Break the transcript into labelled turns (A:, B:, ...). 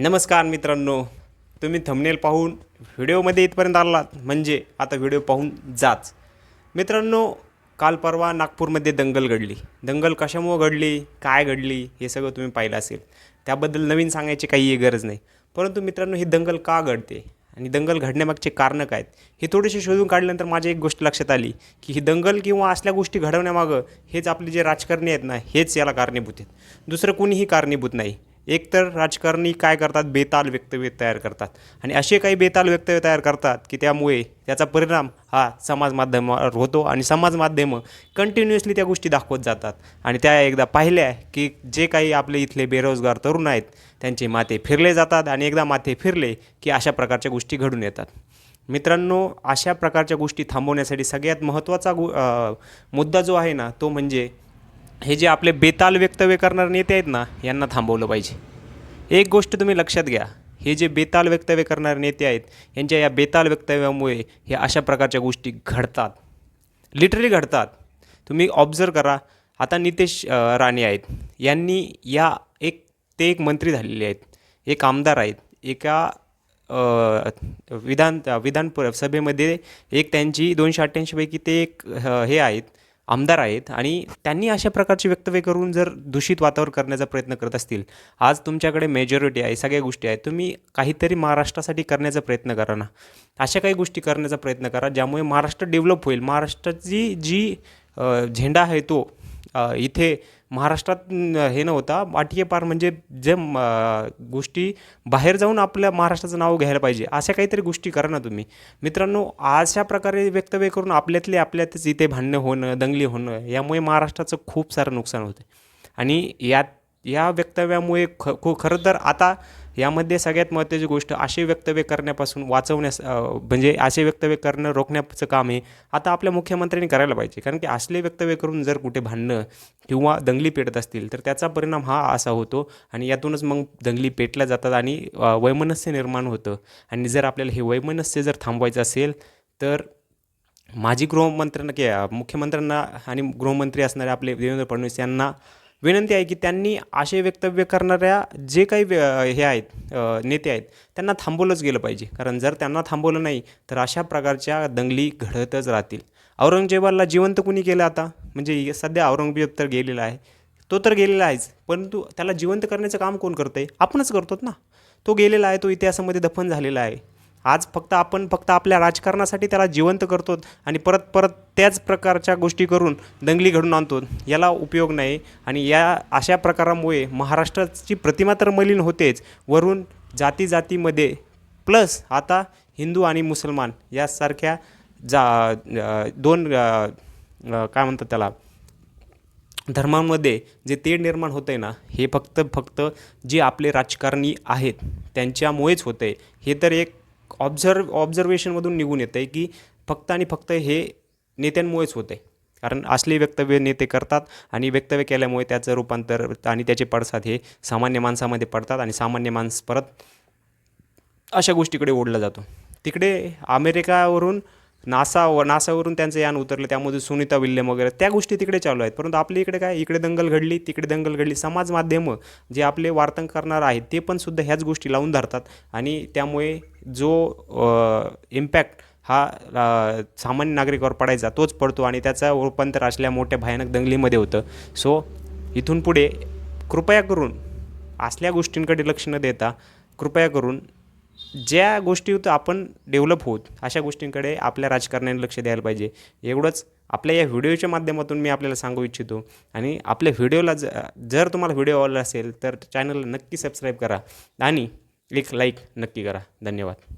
A: नमस्कार मित्रांनो तुम्ही थंबनेल पाहून व्हिडिओमध्ये इथपर्यंत आलात म्हणजे आता व्हिडिओ पाहून जाच. मित्रांनो काल परवा नागपूरमध्ये दंगल घडली. दंगल कशामुळं घडली काय घडली हे सगळं तुम्ही पाहिलं असेल. त्याबद्दल नवीन सांगायची काही गरज नाही. परंतु मित्रांनो ही दंगल का घडते आणि दंगल घडण्यामागचे कारणं काय आहेत हे थोडेसे शोधून काढल्यानंतर माझी एक गोष्ट लक्षात आली की ही दंगल किंवा असल्या गोष्टी घडवण्यामागं हेच आपले जे राजकारणी आहेत ना हेच याला कारणीभूत आहेत. दुसरं कोणीही कारणीभूत नाही. एकतर राजकारणी काय करतात? बेताल वक्तव्य तयार करतात. आणि असे काही बेताल वक्तव्य तयार करतात की त्यामुळे त्याचा परिणाम हा समाज माध्यमावर होतो आणि समाज माध्यमं कंटिन्युअसली त्या गोष्टी दाखवत जातात. आणि त्या एकदा पाहिल्या की जे काही आपले इथले बेरोजगार तरुण आहेत त्यांचे माथे फिरले जातात आणि एकदा माथे फिरले की अशा प्रकारच्या गोष्टी घडून येतात. मित्रांनो अशा प्रकारच्या गोष्टी थांबवण्यासाठी सगळ्यात महत्त्वाचा गो मुद्दा जो आहे ना तो म्हणजे हे जे आपले बेताल वक्तव्य करणारे नेते आहेत ना यांना थांबवलं पाहिजे. एक गोष्ट तुम्ही लक्षात घ्या हे जे बेताल वक्तव्य करणारे नेते आहेत यांच्या या बेताल वक्तव्यामुळे हे अशा प्रकारच्या गोष्टी घडतात. लिटरली घडतात. तुम्ही ऑब्झर्व करा आता नितेश राणे आहेत. यांनी या एक ते एक मंत्री झालेले आहेत. एक आमदार आहेत. एका विधान विधान सभेमध्ये एक त्यांची दोनशे अठ्ठ्याऐंशीपैकी ते एक हे आहेत. आमदार आहेत आणि त्यांनी अशा प्रकारचे वक्तव्य करून जर दूषित वातावरण करण्याचा प्रयत्न करत असतील आज तुमच्याकडे मेजॉरिटी आहे सगळ्या गोष्टी आहेत तुम्ही काहीतरी महाराष्ट्रासाठी करण्याचा प्रयत्न करा ना. अशा काही गोष्टी करण्याचा प्रयत्न करा ज्यामुळे महाराष्ट्र डेव्हलप होईल. महाराष्ट्राची जी झेंडा आहे तो इथे महाराष्ट्रात हे नव्हता. वाटिके पार म्हणजे जे गोष्टी बाहेर जाऊन आपल्या महाराष्ट्राचं नाव घ्यायला पाहिजे अशा काहीतरी गोष्टी करा ना तुम्ही. मित्रांनो अशा प्रकारे वक्तव्य करून आपल्यातले आपल्यातच इथे भांडणं होणं दंगली होणं यामुळे महाराष्ट्राचं खूप सारं नुकसान होतं आणि यात या वक्तव्यामुळे ख खरं तर आता यामध्ये सगळ्यात महत्त्वाची गोष्ट असे वक्तव्य करण्यापासून वाचवण्यास म्हणजे असे वक्तव्य करणं रोखण्याचं काम आहे आता आपल्या मुख्यमंत्र्यांनी करायला पाहिजे. कारण की असले वक्तव्य करून जर कुठे भांडणं किंवा दंगली पेटत असतील तर त्याचा परिणाम हा असा होतो आणि यातूनच मग दंगली पेटल्या जातात आणि वैमनस्य निर्माण होतं. आणि जर आपल्याला हे वैमनस्य जर थांबवायचं असेल तर माजी गृहमंत्र्यांना की मुख्यमंत्र्यांना आणि गृहमंत्री असणारे आपले देवेंद्र फडणवीस यांना विनंती आहे की त्यांनी असे वक्तव्य करणाऱ्या जे काही व्य- हे आहेत नेते आहेत त्यांना थांबवलंच गेलं पाहिजे. कारण जर त्यांना थांबवलं नाही तर अशा प्रकारच्या दंगली घडतच राहतील. औरंगजेबाला जिवंत कुणी केलं आता? म्हणजे सध्या औरंगजेब तर गेलेला आहे. तो तर गेलेला आहेच परंतु त्याला जिवंत करण्याचं काम कोण करतं आहे आपणच करतोत ना. तो गेलेला आहे तो इतिहासामध्ये दफन झालेला आहे. आज फक्त आपण फक्त आपल्या राजकारणासाठी त्याला जिवंत करतो आणि परत परत त्याच प्रकारच्या गोष्टी करून दंगली घडून आणतो. याला उपयोग नाही. आणि या अशा प्रकारामुळे महाराष्ट्राची प्रतिमा तर मलिन होतेच. वरून जाती जातीमध्ये प्लस आता हिंदू आणि मुसलमान यासारख्या जा दोन काय म्हणतात त्याला धर्मांमध्ये जे तेढ निर्माण होतं आहे ना हे फक्त फक्त जे आपले राजकारणी आहेत त्यांच्यामुळेच होतं आहे हे तर एक ऑब्झर्व ऑब्झर्वेशनमधून निघून येतं आहे की फक्त आणि फक्त हे नेत्यांमुळेच होतं आहे कारण असले वक्तव्य नेते करतात आणि वक्तव्य केल्यामुळे त्याचं रूपांतर आणि त्याचे पडसाद हे सामान्य माणसामध्ये पडतात आणि सामान्य माणूस परत अशा गोष्टीकडे ओढला जातो. तिकडे अमेरिकावरून नासा व नासावरून त्यांचं यान उतरलं त्यामध्ये सुनीता विल्यम वगैरे त्या गोष्टी तिकडे चालू आहेत. परंतु आपल्या इकडे काय इकडे दंगल घडली तिकडे दंगल घडली समाज माध्यमं जे आपले वार्तांक करणार आहेत ते पण सुद्धा ह्याच गोष्टी लावून धरतात. आणि त्यामुळे जो इम्पॅक्ट हा सामान्य नागरिकावर पडायचा तोच पडतो आणि त्याचा रूपांतर असल्या मोठ्या भयानक दंगलीमध्ये होतं. सो इथून पुढे कृपया करून असल्या गोष्टींकडे लक्ष न देता कृपया करून ज्या गोष्टी आपण डेव्हलप होत अशा गोष्टींकडे आपल्या राजकारण्याने लक्ष द्यायला पाहिजे. एवढंच आपल्या या व्हिडिओच्या माध्यमातून मी आपल्याला सांगू इच्छितो. आणि आपल्या व्हिडिओला ज जर तुम्हाला व्हिडिओ आवडला असेल तर चॅनलला नक्की सबस्क्राईब करा आणि एक लाईक नक्की करा. धन्यवाद.